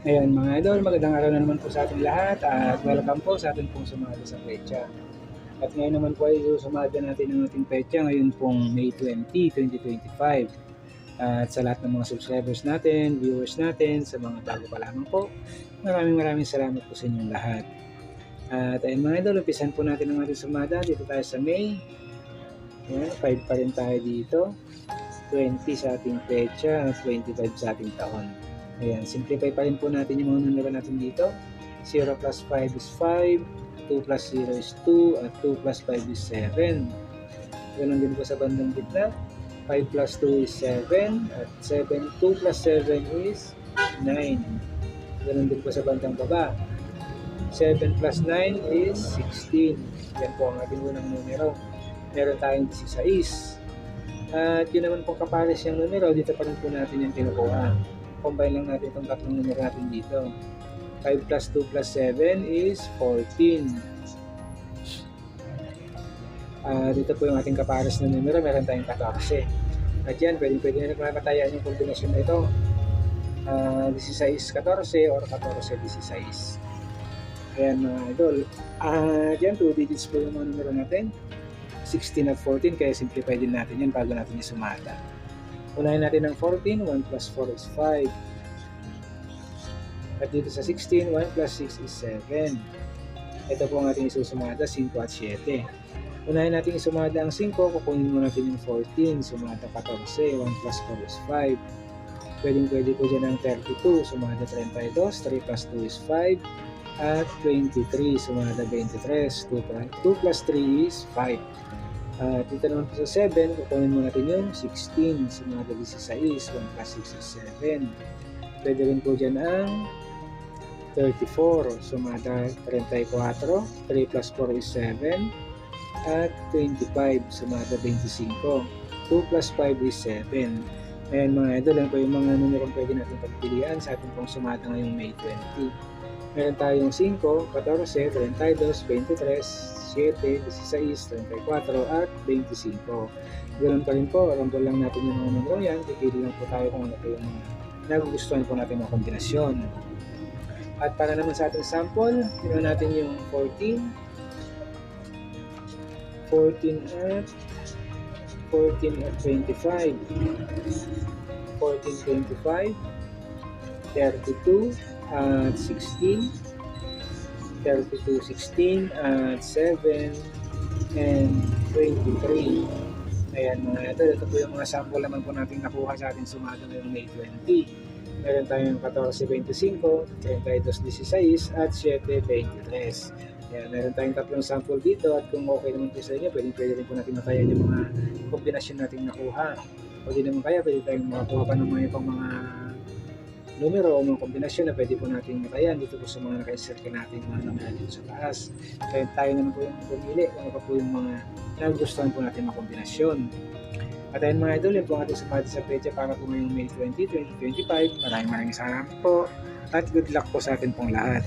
Ayan mga idol, magandang araw na naman po sa ating lahat at welcome po sa ating pong sumada sa pecha. At ngayon naman po ay sumada natin ang ating pecha ngayon pong May 20, 2025. At sa lahat ng mga subscribers natin, viewers natin, sa mga bago pa lamang po, maraming maraming salamat po sa inyong lahat. At ayun mga idol, umpisan po natin ang ating sumada dito tayo sa May. Ayan, 5 pa rin tayo dito. 20 sa ating pecha at 25 sa ating taon. Ayan, simplify pa rin po natin yung mga numero natin dito. 0 plus 5 is 5, 2 plus 0 is 2, at 2 plus 5 is 7. Ganun din po sa bandang gitna. 5 plus 2 is 7, at 7, 2 plus 7 is 9. Ganun din po sa bandang baba. 7 plus 9 is 16. Yan po ang ating unang numero. Meron tayong 16. At yun naman pong kapares yung numero, dito pa rin po natin yung kinukuha combine lang natin itong tatlong numero natin dito. 5 plus 2 plus 7 is 14. Ah, dito po yung ating kapares na numero, meron tayong 14. At yan, pwede, pwede na napatayan yung kombinasyon na ito. Ah, 16-14 or 14-16. Ayan mga idol. Ah, yan, 2 digits po yung mga numero natin. 16 at 14, kaya simplify din natin yan bago natin isumata. Unahin natin ng 14, 1 plus 4 is 5. At dito sa 16, 1 plus 6 is 7. Ito po ang ating isusumada, 5 at 7. Unahin natin isumada ang 5, kukunin mo natin yung 14, sumada 14, 1 plus 4 is 5. Pwedeng pwede po dyan ang 32, sumada 32, 3 plus 2 is 5. At 23, sumada 23, 2 plus, 2 plus 3 is 5. At dito naman po sa 7, kukunin mo natin yung 16, sumada 16, 1 plus 6 is 7. Pwede rin po dyan ang 34, sumada 34, 3 plus 4 is 7. At 25, sumada 25. 2 plus 5 is 7. Ayan mga idol, yan po yung mga numerong pwede natin pagpilian sa ating pong sumada ngayong May 20. Meron tayong 5, 14, 32, 23, 7, 16, 34, at 25. Ganun pa rin po, rumble lang natin yung mga numero yan. Pipili lang po tayo kung ano po yung nagugustuhan po natin mga kombinasyon. At para naman sa ating sample, tingnan natin yung 14. 14 at 14 at 25. 14, 25. 32 at 16. 32, 16 at 7 and 23. Ayan mga ito, ito po yung mga sample naman po natin nakuha sa ating sumada ngayong May 20. Meron tayong 14.25, 32.16 at 7.23. Ayan, meron tayong tatlong sample dito at kung okay naman po sa inyo, pwede, pwede rin po natin matayan yung mga kombinasyon natin nakuha. Pwede naman kaya, pwede tayong makakuha pa ng mga ibang mga numero o mga kombinasyon na pwede po natin matayan dito po sa mga naka-circle natin mga numero dito sa taas. Kaya tayo naman po yung pumili kung ano pa po yung mga nagustuhan po natin mga kombinasyon. At ayun mga idol, yun po ang ating sumati sa pecha para po ngayong May 20, 2025. Maraming maraming salamat po at good luck po sa atin pong lahat.